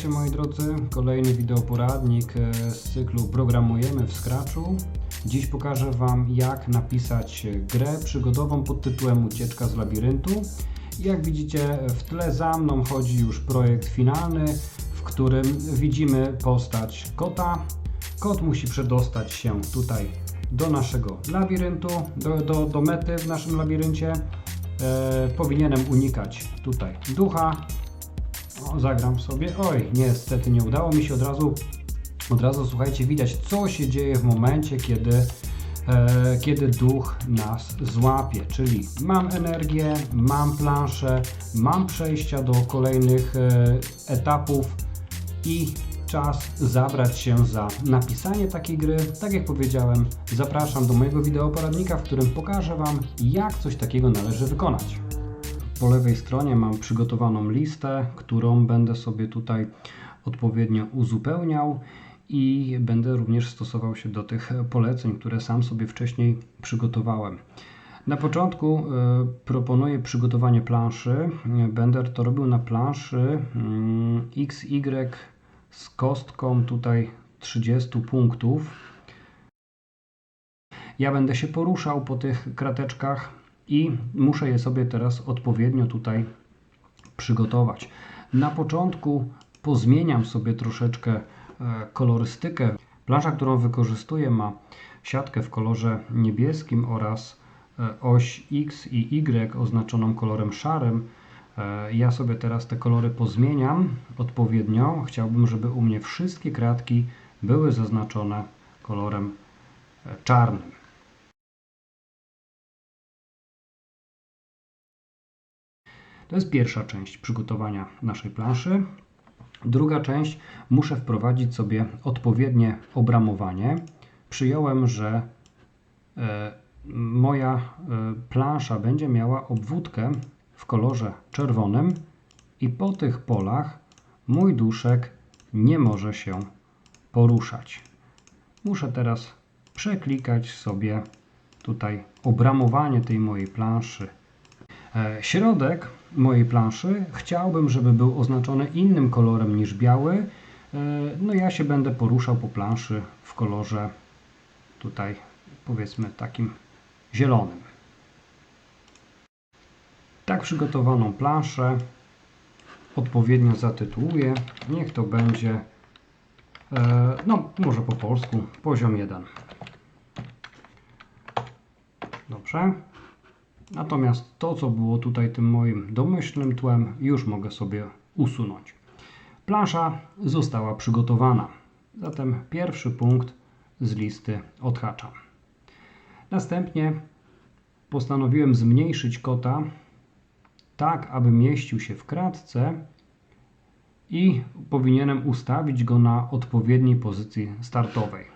Witajcie moi drodzy, kolejny wideoporadnik e, z cyklu Programujemy w Scratchu. Dziś pokażę Wam jak napisać grę przygodową pod tytułem Ucieczka z labiryntu. Jak widzicie w tle za mną chodzi już projekt finalny, w którym widzimy postać kota. Kot musi przedostać się tutaj do naszego labiryntu, do, do, do mety w naszym labiryncie. E, powinienem unikać tutaj ducha, o, zagram sobie. Oj, niestety nie udało mi się od razu. Od razu słuchajcie, widać co się dzieje w momencie, kiedy, e, kiedy duch nas złapie. Czyli mam energię, mam planszę, mam przejścia do kolejnych e, etapów i czas zabrać się za napisanie takiej gry. Tak jak powiedziałem, zapraszam do mojego wideoporadnika, w którym pokażę Wam, jak coś takiego należy wykonać. Po lewej stronie mam przygotowaną listę, którą będę sobie tutaj odpowiednio uzupełniał i będę również stosował się do tych poleceń, które sam sobie wcześniej przygotowałem. Na początku y, proponuję przygotowanie planszy. Będę to robił na planszy y, XY z kostką tutaj 30 punktów. Ja będę się poruszał po tych krateczkach i muszę je sobie teraz odpowiednio tutaj przygotować. Na początku pozmieniam sobie troszeczkę e, kolorystykę. Plansza, którą wykorzystuję ma siatkę w kolorze niebieskim oraz e, oś X i Y oznaczoną kolorem szarym. E, ja sobie teraz te kolory pozmieniam odpowiednio. Chciałbym, żeby u mnie wszystkie kratki były zaznaczone kolorem czarnym. To jest pierwsza część przygotowania naszej planszy. Druga część muszę wprowadzić sobie odpowiednie obramowanie. Przyjąłem, że e, moja e, plansza będzie miała obwódkę w kolorze czerwonym i po tych polach mój duszek nie może się poruszać. Muszę teraz przeklikać sobie tutaj obramowanie tej mojej planszy E, środek mojej planszy chciałbym, żeby był oznaczony innym kolorem niż biały. E, no ja się będę poruszał po planszy w kolorze tutaj powiedzmy takim zielonym. Tak przygotowaną planszę odpowiednio zatytułuję. Niech to będzie, e, no może po polsku, poziom 1. Dobrze. Natomiast to, co było tutaj tym moim domyślnym tłem, już mogę sobie usunąć. Plansza została przygotowana. Zatem pierwszy punkt z listy odhaczam. Następnie postanowiłem zmniejszyć kota tak, aby mieścił się w kratce i powinienem ustawić go na odpowiedniej pozycji startowej.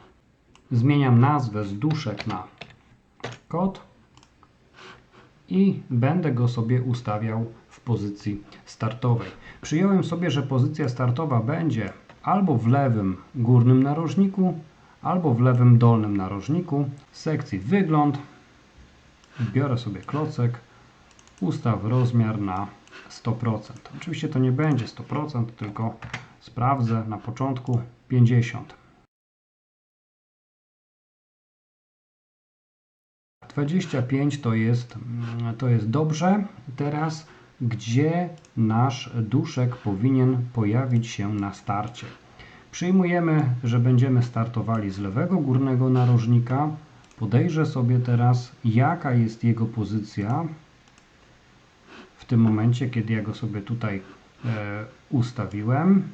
Zmieniam nazwę z duszek na kot i będę go sobie ustawiał w pozycji startowej. Przyjąłem sobie, że pozycja startowa będzie albo w lewym górnym narożniku, albo w lewym dolnym narożniku. Sekcji wygląd biorę sobie klocek, ustaw rozmiar na 100%. Oczywiście to nie będzie 100%, tylko sprawdzę na początku 50%. 25 to jest, mm, to jest dobrze. Teraz gdzie nasz duszek powinien pojawić się na starcie? Przyjmujemy, że będziemy startowali z lewego górnego narożnika. Podejrzę sobie teraz, jaka jest jego pozycja w tym momencie, kiedy ja go sobie tutaj e, ustawiłem.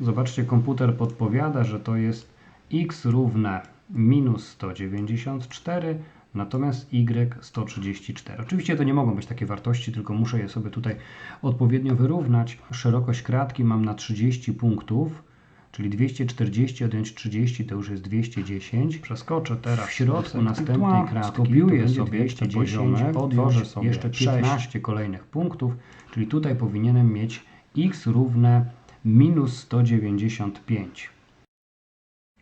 Zobaczcie, komputer podpowiada, że to jest x równe minus 194, natomiast y 134. Oczywiście to nie mogą być takie wartości, tylko muszę je sobie tutaj odpowiednio wyrównać. Szerokość kratki mam na 30 punktów, czyli 240 odjąć 30 to już jest 210. Przeskoczę teraz w środku następnej kratki, kopiuję sobie jeszcze poziomek, odwiążę sobie jeszcze 15 kolejnych punktów, czyli tutaj powinienem mieć x równe minus 195.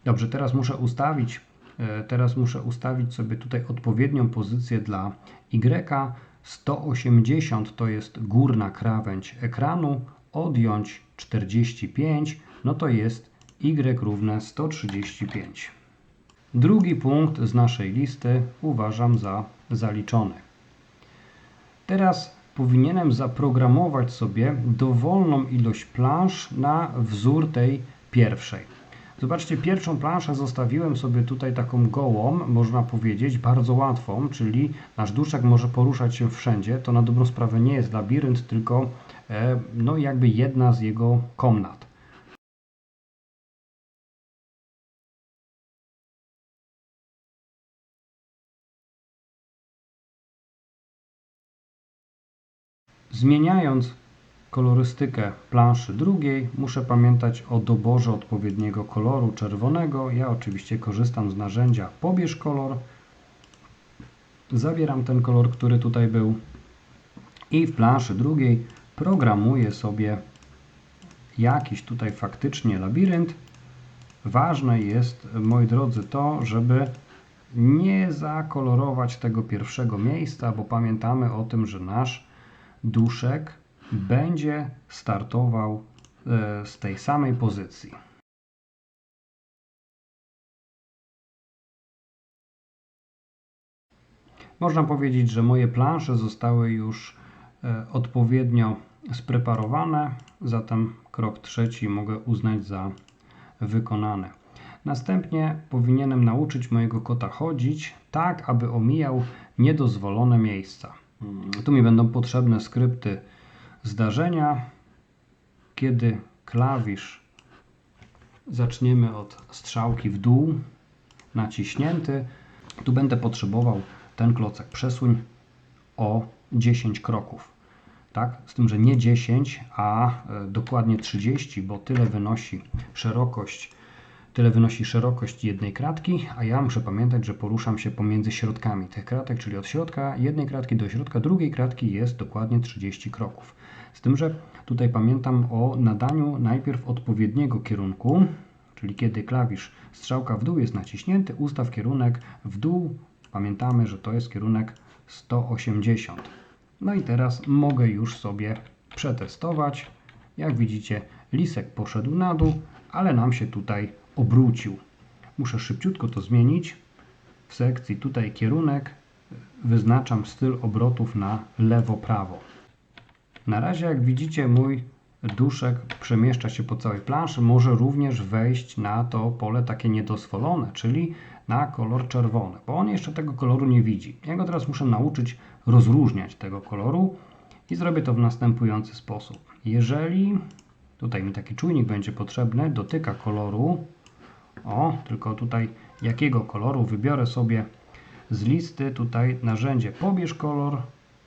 Dobrze, teraz muszę ustawić, e, teraz muszę ustawić sobie tutaj odpowiednią pozycję dla Y. 180 to jest górna krawędź ekranu, odjąć 45, no to jest y równe 135. Drugi punkt z naszej listy uważam za zaliczony. Teraz powinienem zaprogramować sobie dowolną ilość plansz na wzór tej pierwszej. Zobaczcie, pierwszą planszę zostawiłem sobie tutaj taką gołą, można powiedzieć, bardzo łatwą, czyli nasz duszek może poruszać się wszędzie. To na dobrą sprawę nie jest labirynt, tylko e, no jakby jedna z jego komnat. Zmieniając kolorystykę planszy drugiej, muszę pamiętać o doborze odpowiedniego koloru czerwonego. Ja oczywiście korzystam z narzędzia pobierz kolor. Zabieram ten kolor, który tutaj był i w planszy drugiej programuję sobie jakiś tutaj faktycznie labirynt. Ważne jest, moi drodzy, to, żeby nie zakolorować tego pierwszego miejsca, bo pamiętamy o tym, że nasz duszek będzie startował e, z tej samej pozycji. Można powiedzieć, że moje plansze zostały już e, odpowiednio spreparowane, zatem krok trzeci mogę uznać za wykonany. Następnie powinienem nauczyć mojego kota chodzić tak, aby omijał niedozwolone miejsca. Tu mi będą potrzebne skrypty zdarzenia, kiedy klawisz zaczniemy od strzałki w dół, naciśnięty. Tu będę potrzebował ten klocek przesuń o 10 kroków. Tak? Z tym, że nie 10, a e, dokładnie 30, bo tyle wynosi szerokość Tyle wynosi szerokość jednej kratki, a ja muszę pamiętać, że poruszam się pomiędzy środkami tych kratek, czyli od środka jednej kratki do środka drugiej kratki jest dokładnie 30 kroków. Z tym, że tutaj pamiętam o nadaniu najpierw odpowiedniego kierunku, czyli kiedy klawisz strzałka w dół jest naciśnięty, ustaw kierunek w dół. Pamiętamy, że to jest kierunek 180. No i teraz mogę już sobie przetestować. Jak widzicie, lisek poszedł na dół, ale nam się tutaj obrócił. Muszę szybciutko to zmienić. W sekcji tutaj kierunek wyznaczam styl obrotów na lewo-prawo. Na razie jak widzicie mój duszek przemieszcza się po całej planszy, może również wejść na to pole takie niedozwolone, czyli na kolor czerwony, bo on jeszcze tego koloru nie widzi. Ja go teraz muszę nauczyć rozróżniać tego koloru i zrobię to w następujący sposób. Jeżeli tutaj mi taki czujnik będzie potrzebny, dotyka koloru, o, tylko tutaj jakiego koloru wybiorę sobie z listy tutaj narzędzie pobierz kolor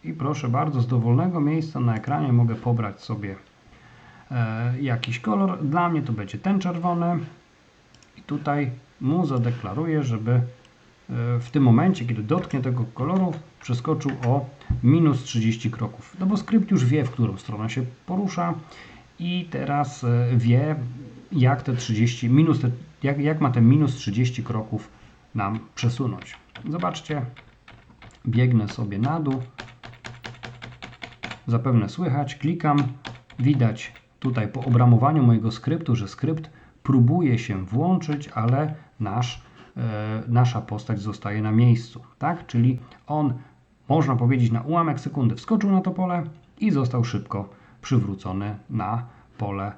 i proszę bardzo z dowolnego miejsca na ekranie mogę pobrać sobie e, jakiś kolor. Dla mnie to będzie ten czerwony i tutaj mu zadeklaruję, żeby e, w tym momencie, kiedy dotknie tego koloru, przeskoczył o minus 30 kroków. No bo skrypt już wie, w którą stronę się porusza i teraz e, wie, jak te 30, minus te, jak, jak ma te minus 30 kroków nam przesunąć. Zobaczcie, biegnę sobie na dół, zapewne słychać, klikam, widać tutaj po obramowaniu mojego skryptu, że skrypt próbuje się włączyć, ale nasz, e, nasza postać zostaje na miejscu, tak? Czyli on, można powiedzieć, na ułamek sekundy wskoczył na to pole i został szybko przywrócony na pole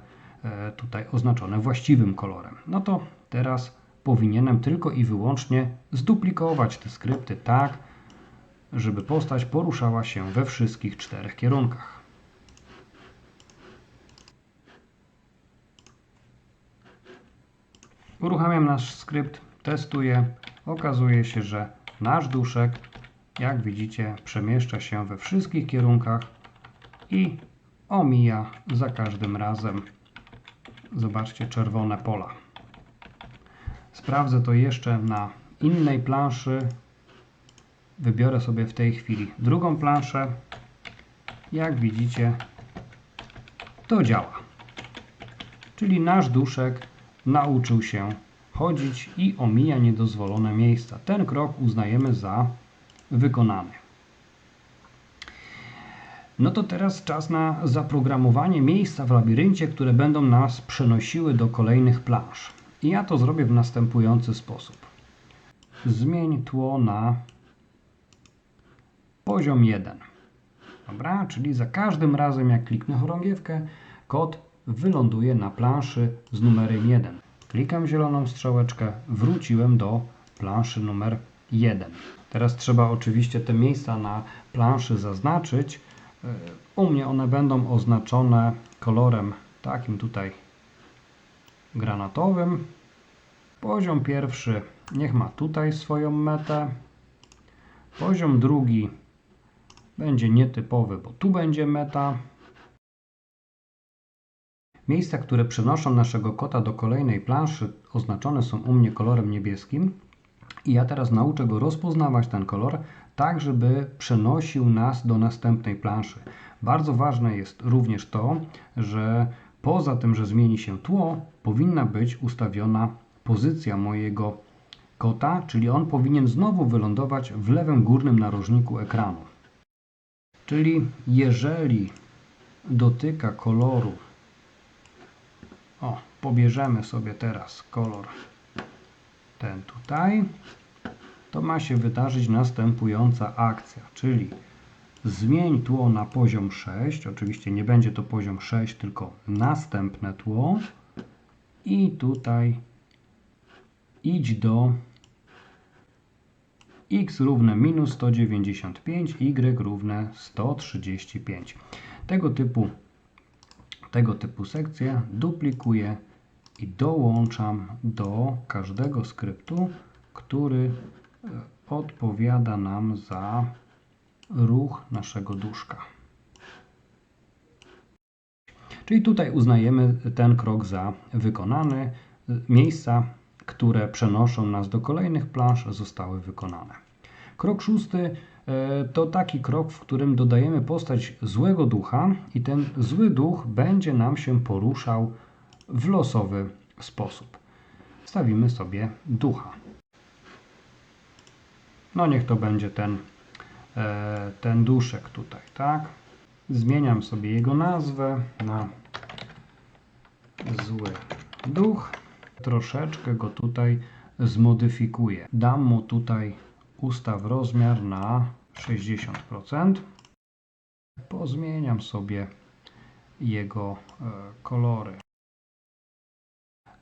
e, tutaj oznaczone właściwym kolorem. No to teraz powinienem tylko i wyłącznie zduplikować te skrypty tak, żeby postać poruszała się we wszystkich czterech kierunkach. Uruchamiam nasz skrypt, testuję. Okazuje się, że nasz duszek, jak widzicie, przemieszcza się we wszystkich kierunkach i omija za każdym razem, zobaczcie, czerwone pola. Sprawdzę to jeszcze na innej planszy. Wybiorę sobie w tej chwili drugą planszę. Jak widzicie, to działa. Czyli nasz duszek nauczył się chodzić i omija niedozwolone miejsca. Ten krok uznajemy za wykonany. No to teraz czas na zaprogramowanie miejsca w labiryncie, które będą nas przenosiły do kolejnych planż. I ja to zrobię w następujący sposób. Zmień tło na poziom 1. Dobra, czyli za każdym razem jak kliknę chorągiewkę, kod wyląduje na planszy z numerem 1. Klikam zieloną strzałeczkę, wróciłem do planszy numer 1. Teraz trzeba oczywiście te miejsca na planszy zaznaczyć. U mnie one będą oznaczone kolorem takim tutaj granatowym. Poziom pierwszy niech ma tutaj swoją metę. Poziom drugi będzie nietypowy, bo tu będzie meta. Miejsca, które przenoszą naszego kota do kolejnej planszy, oznaczone są u mnie kolorem niebieskim. I ja teraz nauczę go rozpoznawać ten kolor, tak żeby przenosił nas do następnej planszy. Bardzo ważne jest również to, że poza tym, że zmieni się tło, powinna być ustawiona pozycja mojego kota, czyli on powinien znowu wylądować w lewym górnym narożniku ekranu. Czyli jeżeli dotyka koloru, o, pobierzemy sobie teraz kolor ten tutaj, to ma się wydarzyć następująca akcja, czyli zmień tło na poziom 6, oczywiście nie będzie to poziom 6, tylko następne tło i tutaj idź do x równe minus 195, y równe 135. Tego typu, tego typu sekcje duplikuję i dołączam do każdego skryptu, który e, odpowiada nam za ruch naszego duszka. Czyli tutaj uznajemy ten krok za wykonany. Miejsca, które przenoszą nas do kolejnych planż, zostały wykonane. Krok szósty e, to taki krok, w którym dodajemy postać złego ducha i ten zły duch będzie nam się poruszał w losowy sposób. Stawimy sobie ducha. No niech to będzie ten, e, ten duszek tutaj, tak? Zmieniam sobie jego nazwę na zły duch. Troszeczkę go tutaj zmodyfikuję. Dam mu tutaj ustaw rozmiar na 60%. Pozmieniam sobie jego e, kolory.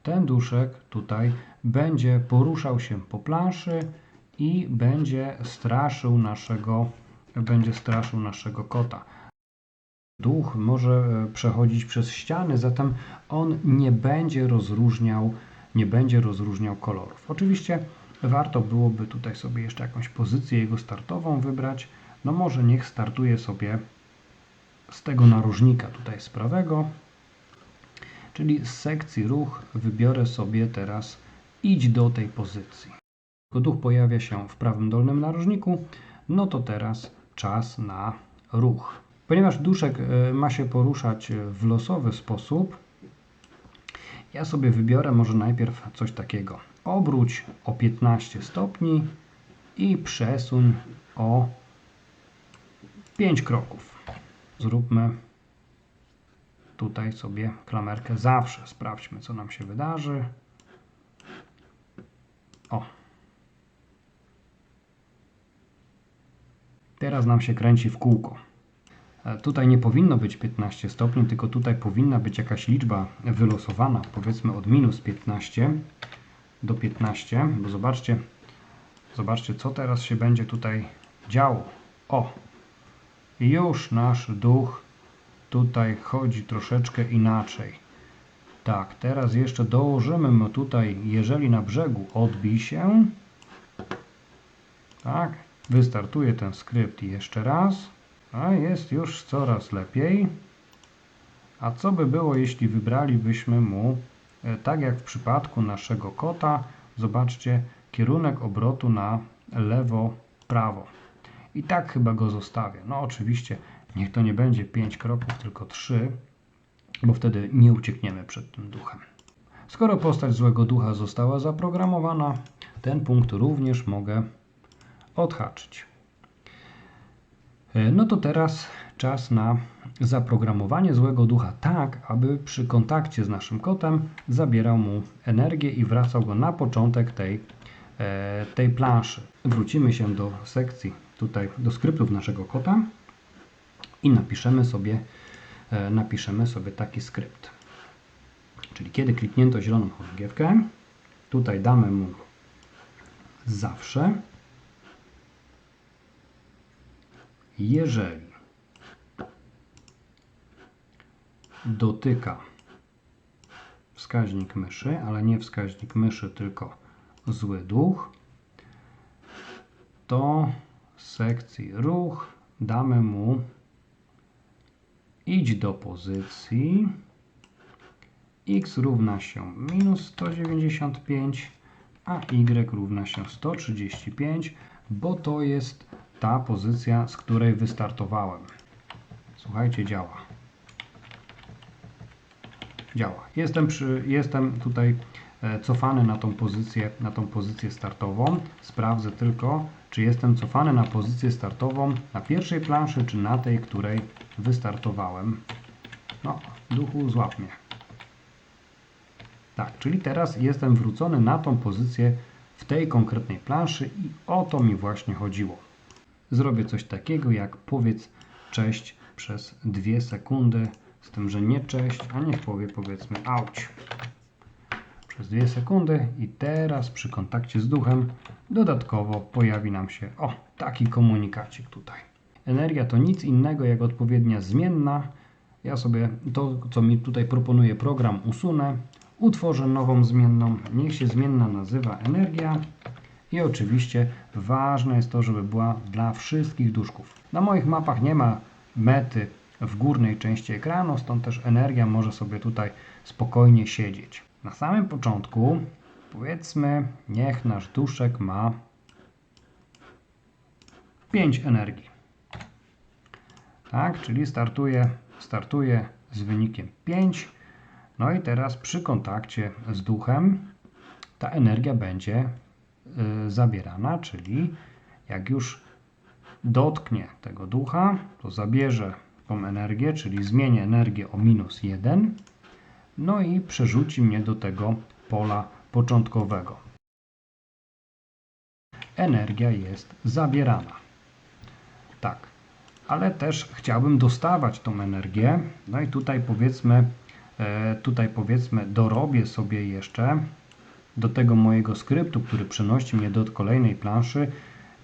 Ten duszek tutaj będzie poruszał się po planszy i będzie straszył naszego, będzie straszył naszego kota. Duch może e, przechodzić przez ściany, zatem on nie będzie rozróżniał, nie będzie rozróżniał kolorów. Oczywiście warto byłoby tutaj sobie jeszcze jakąś pozycję jego startową wybrać. No może niech startuje sobie z tego narożnika tutaj z prawego, czyli z sekcji ruch wybiorę sobie teraz idź do tej pozycji. Duch pojawia się w prawym dolnym narożniku, no to teraz czas na ruch. Ponieważ duszek e, ma się poruszać w losowy sposób, ja sobie wybiorę może najpierw coś takiego. Obróć o 15 stopni i przesuń o 5 kroków. Zróbmy tutaj sobie klamerkę zawsze. Sprawdźmy, co nam się wydarzy. O. Teraz nam się kręci w kółko. E, tutaj nie powinno być 15 stopni, tylko tutaj powinna być jakaś liczba wylosowana, powiedzmy od minus 15 do 15, bo zobaczcie, zobaczcie co teraz się będzie tutaj działo. O, już nasz duch tutaj chodzi troszeczkę inaczej. Tak, teraz jeszcze dołożymy mu tutaj, jeżeli na brzegu odbij się, tak, wystartuje ten skrypt jeszcze raz, a jest już coraz lepiej. A co by było, jeśli wybralibyśmy mu, e, tak jak w przypadku naszego kota, zobaczcie, kierunek obrotu na lewo, prawo. I tak chyba go zostawię. No oczywiście Niech to nie będzie 5 kroków, tylko 3, bo wtedy nie uciekniemy przed tym duchem. Skoro postać złego ducha została zaprogramowana, ten punkt również mogę odhaczyć. E, no to teraz czas na zaprogramowanie złego ducha tak, aby przy kontakcie z naszym kotem zabierał mu energię i wracał go na początek tej, e, tej planszy. Wrócimy się do sekcji, tutaj do skryptów naszego kota i napiszemy sobie, e, napiszemy sobie taki skrypt. Czyli kiedy kliknięto zieloną chorągiewkę, tutaj damy mu zawsze, jeżeli dotyka wskaźnik myszy, ale nie wskaźnik myszy, tylko zły duch, to z sekcji ruch damy mu idź do pozycji x równa się minus 195, a y równa się 135, bo to jest ta pozycja, z której wystartowałem. Słuchajcie, działa. Działa. Jestem, przy, jestem tutaj e, cofany na tą pozycję, na tą pozycję startową. Sprawdzę tylko, czy jestem cofany na pozycję startową na pierwszej planszy, czy na tej, której wystartowałem. No, duchu, złap mnie. Tak, czyli teraz jestem wrócony na tą pozycję w tej konkretnej planszy i o to mi właśnie chodziło. Zrobię coś takiego jak powiedz cześć przez dwie sekundy, z tym, że nie cześć, a niech powie powiedzmy auć. Przez dwie sekundy i teraz przy kontakcie z duchem dodatkowo pojawi nam się o taki komunikacik tutaj. Energia to nic innego jak odpowiednia zmienna. Ja sobie to, co mi tutaj proponuje program, usunę utworzę nową zmienną. Niech się zmienna nazywa energia. I oczywiście ważne jest to, żeby była dla wszystkich duszków. Na moich mapach nie ma mety w górnej części ekranu, stąd też energia może sobie tutaj spokojnie siedzieć. Na samym początku powiedzmy, niech nasz duszek ma 5 energii. Tak, czyli startuje, startuje z wynikiem 5 no i teraz przy kontakcie z duchem ta energia będzie zabierana, czyli jak już dotknie tego ducha, to zabierze tą energię, czyli zmieni energię o minus 1, no i przerzuci mnie do tego pola początkowego. Energia jest zabierana. Tak, ale też chciałbym dostawać tą energię, no i tutaj powiedzmy E, tutaj powiedzmy dorobię sobie jeszcze do tego mojego skryptu, który przenosi mnie do kolejnej planszy,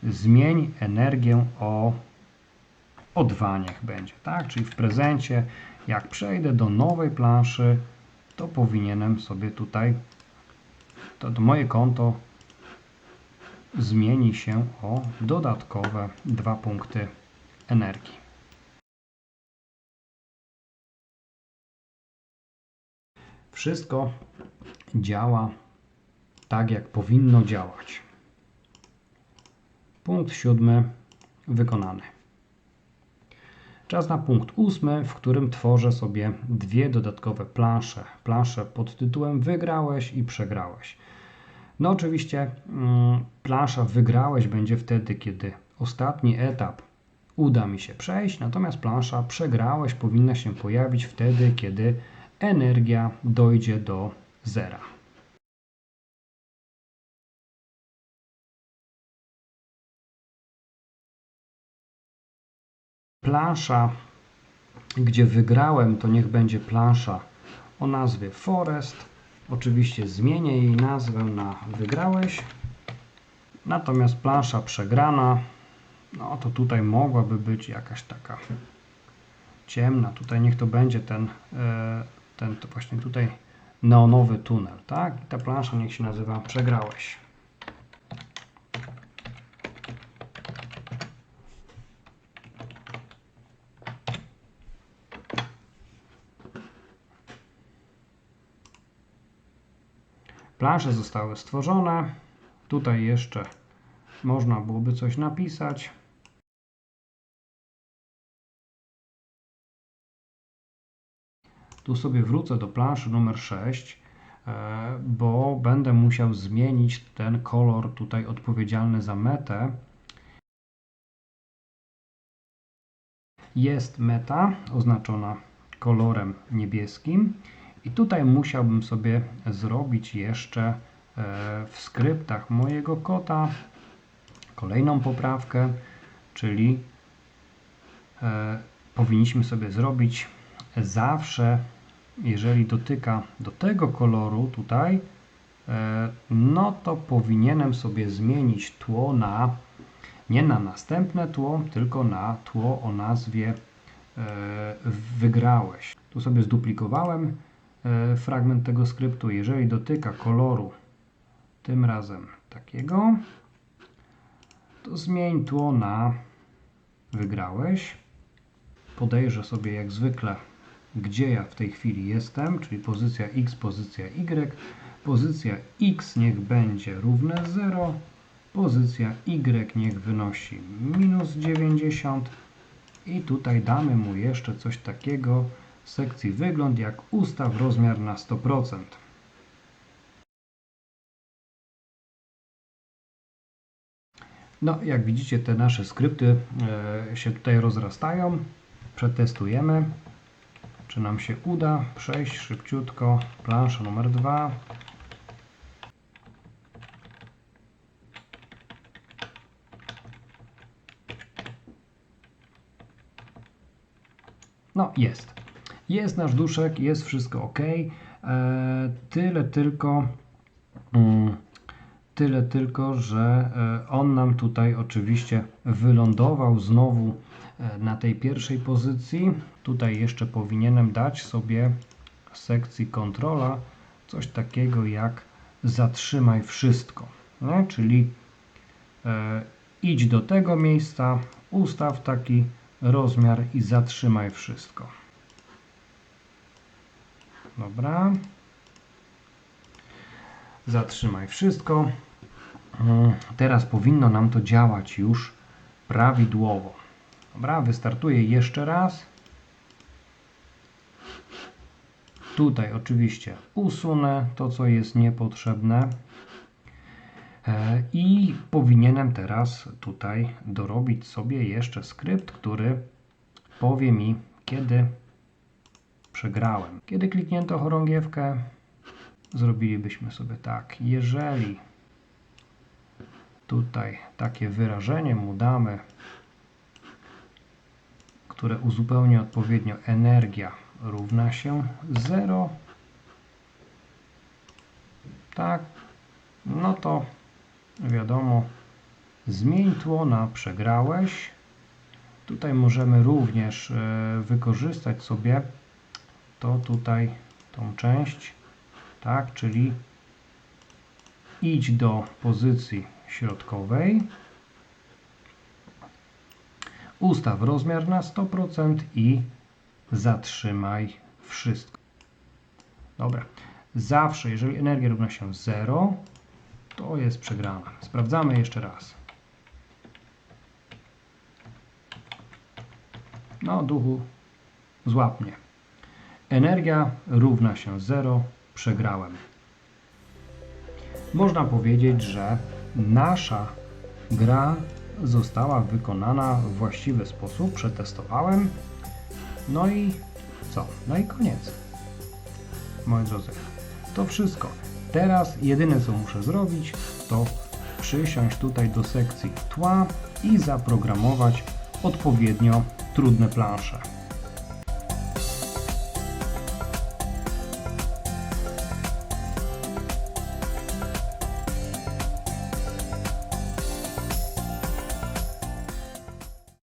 zmień energię o, o 2 niech będzie, tak? Czyli w prezencie, jak przejdę do nowej planszy, to powinienem sobie tutaj, to, to moje konto zmieni się o dodatkowe dwa punkty energii. Wszystko działa tak, jak powinno działać. Punkt siódmy wykonany. Czas na punkt ósmy, w którym tworzę sobie dwie dodatkowe plansze. Planszę pod tytułem Wygrałeś i Przegrałeś. No oczywiście mm, plansza Wygrałeś będzie wtedy, kiedy ostatni etap uda mi się przejść, natomiast plansza Przegrałeś powinna się pojawić wtedy, kiedy energia dojdzie do zera. Plansza, gdzie wygrałem, to niech będzie plansza o nazwie Forest. Oczywiście zmienię jej nazwę na wygrałeś. Natomiast plansza przegrana, no to tutaj mogłaby być jakaś taka ciemna. Tutaj niech to będzie ten e, ten to właśnie tutaj neonowy tunel, tak? I ta plansza niech się nazywa Przegrałeś. Plansze zostały stworzone. Tutaj jeszcze można byłoby coś napisać. Tu sobie wrócę do planszy numer 6, e, bo będę musiał zmienić ten kolor tutaj odpowiedzialny za metę. Jest meta oznaczona kolorem niebieskim i tutaj musiałbym sobie zrobić jeszcze e, w skryptach mojego kota kolejną poprawkę, czyli e, powinniśmy sobie zrobić zawsze, jeżeli dotyka do tego koloru tutaj, e, no to powinienem sobie zmienić tło na nie na następne tło, tylko na tło o nazwie wygrałeś. Tu sobie zduplikowałem fragment tego skryptu. Jeżeli dotyka koloru tym razem takiego, to zmień tło na wygrałeś. Podejrzę sobie jak zwykle, gdzie ja w tej chwili jestem, czyli pozycja X, pozycja Y. Pozycja X niech będzie równe 0, pozycja Y niech wynosi minus 90 i tutaj damy mu jeszcze coś takiego w sekcji wygląd jak ustaw rozmiar na 100%. No, jak widzicie, te nasze skrypty e, się tutaj rozrastają. Przetestujemy, czy nam się uda przejść szybciutko. Plansza numer 2. No, jest. Jest nasz duszek, jest wszystko ok. E, tyle tylko. Mm, Tyle tylko, że e, on nam tutaj oczywiście wylądował znowu e, na tej pierwszej pozycji. Tutaj jeszcze powinienem dać sobie w sekcji kontrola coś takiego jak zatrzymaj wszystko. Czyli e, idź do tego miejsca, ustaw taki rozmiar i zatrzymaj wszystko. Dobra. Zatrzymaj wszystko. Mm, Teraz powinno nam to działać już prawidłowo. Dobra, wystartuję jeszcze raz. Tutaj oczywiście usunę to, co jest niepotrzebne. E, I powinienem teraz tutaj dorobić sobie jeszcze skrypt, który powie mi, kiedy przegrałem. Kiedy kliknięto chorągiewkę, zrobilibyśmy sobie tak. Jeżeli tutaj takie wyrażenie mu damy, które uzupełni odpowiednio energia równa się 0, tak, no to wiadomo, zmień tło na przegrałeś. Tutaj możemy również e, wykorzystać sobie to tutaj, tą część, tak, czyli idź do pozycji środkowej, ustaw rozmiar na 100% i zatrzymaj wszystko. Dobra, zawsze jeżeli energia równa się 0, to jest przegrana. Sprawdzamy jeszcze raz. No, duchu, złap mnie. Energia równa się 0, przegrałem. Można powiedzieć, że nasza gra została wykonana w właściwy sposób. Przetestowałem. No i co? No i koniec. Moi drodzy, to wszystko. Teraz jedyne co muszę zrobić, to przysiąść tutaj do sekcji tła i zaprogramować odpowiednio trudne plansze.